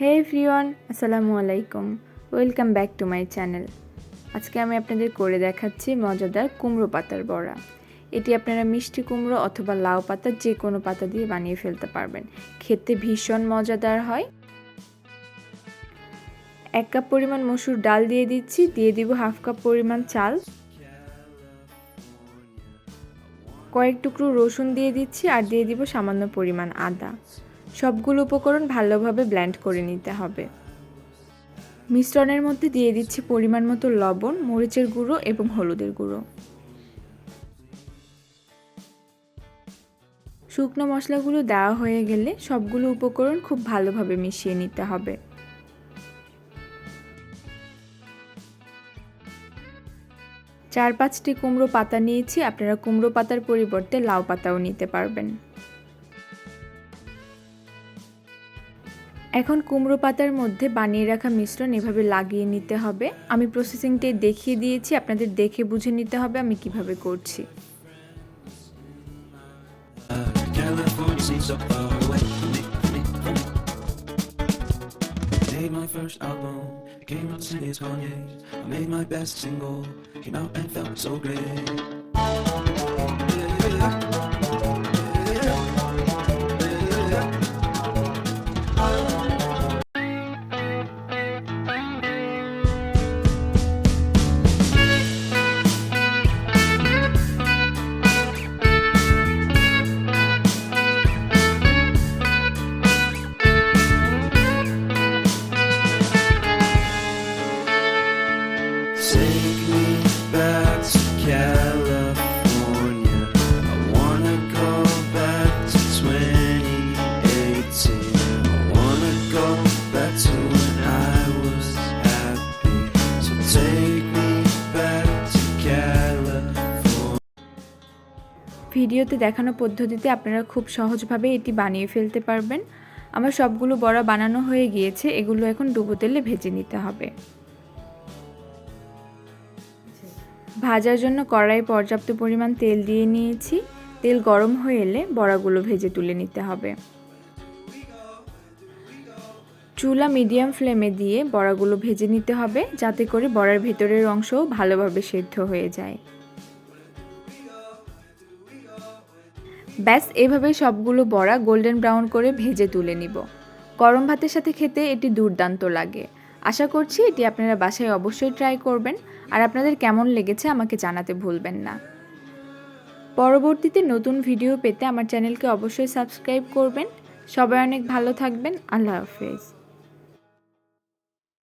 হে ফ্রিওয়ান আসসালামু আলাইকুম welcome back to my channel আজকে আমি আপনাদের করে দেখাচ্ছি মজাদার কুমড়ো পাতার বড়া। এটি আপনারা মিষ্টি কুমড়ো অথবা লাউ পাতা যে কোনো পাতা দিয়ে বানিয়ে ফেলতে পারবেন। খেতে ভীষণ মজাদার হয়। এক কাপ পরিমাণ মসুর ডাল দিয়ে দিচ্ছি, দিয়ে দিব হাফ কাপ পরিমাণ চাল। কয়েক টুকরো রসুন দিয়ে দিচ্ছি আর দিয়ে দিব সামান্য পরিমাণ আদা। সবগুলো উপকরণ ভালোভাবে ব্ল্যান্ড করে নিতে হবে। মিশ্রণের মধ্যে দিয়ে দিচ্ছি পরিমাণ মতো লবণ, মরিচের গুঁড়ো এবং হলুদের গুঁড়ো। শুকনো মশলাগুলো দেওয়া হয়ে গেলে সবগুলো উপকরণ খুব ভালোভাবে মিশিয়ে নিতে হবে। চার পাঁচটি কুমড়ো পাতা নিয়েছি, আপনারা কুমড়ো পাতার পরিবর্তে লাউ পাতাও নিতে পারবেন। এখন কুমড়ো পাতার মধ্যে বানিয়ে রাখা মিশ্রণ এভাবে লাগিয়ে নিতে হবে। আমি প্রসেসিংটাই দেখিয়ে দিয়েছি, আপনাদের দেখে বুঝে নিতে হবে আমি কীভাবে করছি। ভিডিওতে দেখানো পদ্ধতিতে আপনারা খুব সহজভাবে এটি বানিয়ে ফেলতে পারবেন। আমার সবগুলো বড়া বানানো হয়ে গিয়েছে, এগুলো এখন ডুবো তেলে ভেজে নিতে হবে। ভাজার জন্য কড়াই পর্যাপ্ত পরিমাণ তেল দিয়ে নিয়েছি। তেল গরম হয়ে এলে বড়াগুলো ভেজে তুলে নিতে হবে। চুলা মিডিয়াম ফ্লেমে দিয়ে বড়াগুলো ভেজে নিতে হবে, যাতে করে বড়ার ভেতরের অংশও ভালোভাবে সেদ্ধ হয়ে যায়। ব্যাস এভাবে সবগুলো বড়া গোল্ডেন ব্রাউন করে ভেজে তুলে নিব। গরম ভাতের সাথে খেতে এটি দুর্দান্ত লাগে। আশা করছি এটি আপনারা বাসায় অবশ্যই ট্রাই করবেন। আর আপনাদের কেমন লেগেছে আমাকে জানাতে ভুলবেন না। পরবর্তীতে নতুন ভিডিও পেতে আমার চ্যানেলকে অবশ্যই সাবস্ক্রাইব করবেন। সবাই অনেক ভালো থাকবেন। আল্লাহ হাফেজ।